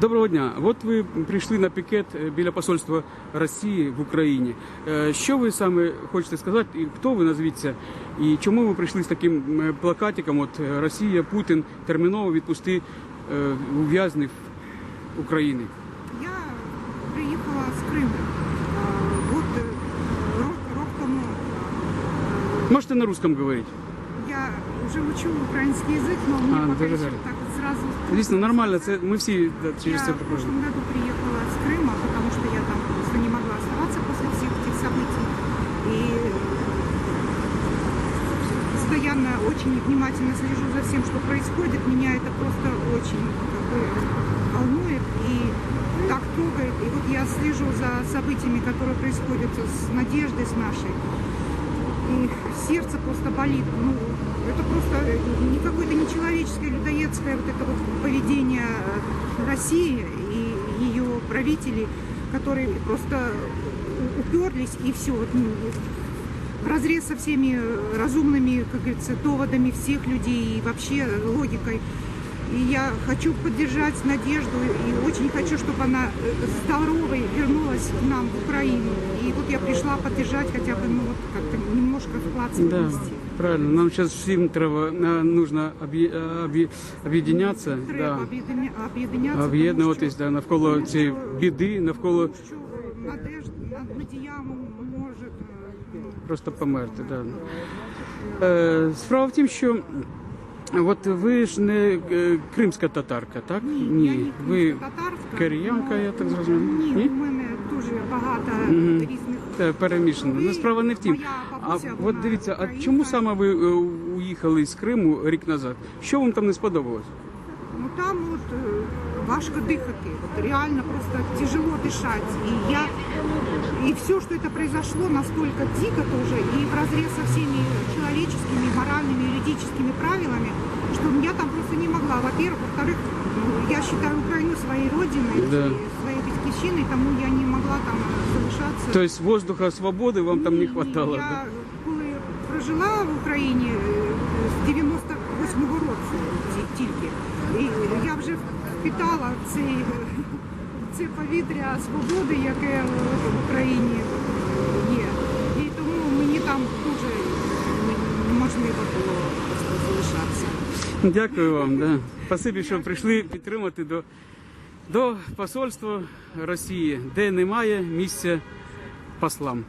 Доброго дня. От ви прийшли на пікет е, біля посольства Росії в Україні. Е, Що ви саме хочете сказати? І хто ви назвіться? І чому ви прийшли з таким е, плакатиком? От Росія, Путін терміново відпусти ув'язнів України. Я приїхала з Криму. Э, рок, рок тому. Можете на русском говорити? Я уже учу украинский язык, но мне А, пока дуже еще гарно. так сразу... Звісно, нормально. Це ми всі да, через я це в проходимо. прошлом году приехала с Крыма, потому что я там просто не могла оставаться после всех этих событий. И постоянно очень внимательно слежу за всем, что происходит. Меня это просто очень как бы, волнует и так трогает. И вот я слежу за событиями, которые происходят с Надеждой, с нашей. И сердце просто болит. Ну, это просто не какое-то нечеловеческое, людоедское вот это вот поведение э, России и ее правителей, которые просто уперлись и все. Вот, ну, в разрез со всеми разумными, как говорится, доводами всех людей и вообще логикой. И я хочу поддержать Надежду и очень хочу, чтобы она э, здоровой вернулась к нам в Украину. Я пришла поддержать хотя бы, ну вот как-то немножко вклад Да, внести. правильно. Нам зараз всім треба е, нужно об'є- е, об'є-. Треба Да. об'єдня- об'єднатися. Об'єднуватись да, навколо цієї біди, навколо тому що Надежда, Надія може ну, просто померти. Да. Е, справа в тім, що от ви ж не е, кримська татарка, так? Ні, я не ви татарська. киріянка, но- я так зрозумів. Ні, Ні? у мене дуже багато різних. Е, перемішано. Ну, справа не в тім. Моя А бабуся, от вона дивіться, а українка. чому саме ви е, уїхали з Криму рік назад? Що вам там не сподобалось? Ну там от е, важко дихати, от реально просто тяжело дышать. И я и все, что это произошло, настолько дико тоже и в разрез со всеми человеческими, моральными, юридическими правилами, что я там просто не могла. Во-первых, во-вторых, ну, я считаю Украину своей родиной, Да. своей батьківщиной, тому я не могла там залишатися. Тобто воздуха свободи вам там не Ні, хватало? Я да? коли прожила в Україні е, з 98-го року ті- тільки, і я вже впитала цей, це повітря свободи, яке в Україні є. І тому мені там дуже неможливо було просто залишатися. Дякую вам. Да. Спасибі, що прийшли підтримати до, до посольства Росії, де немає місця послам.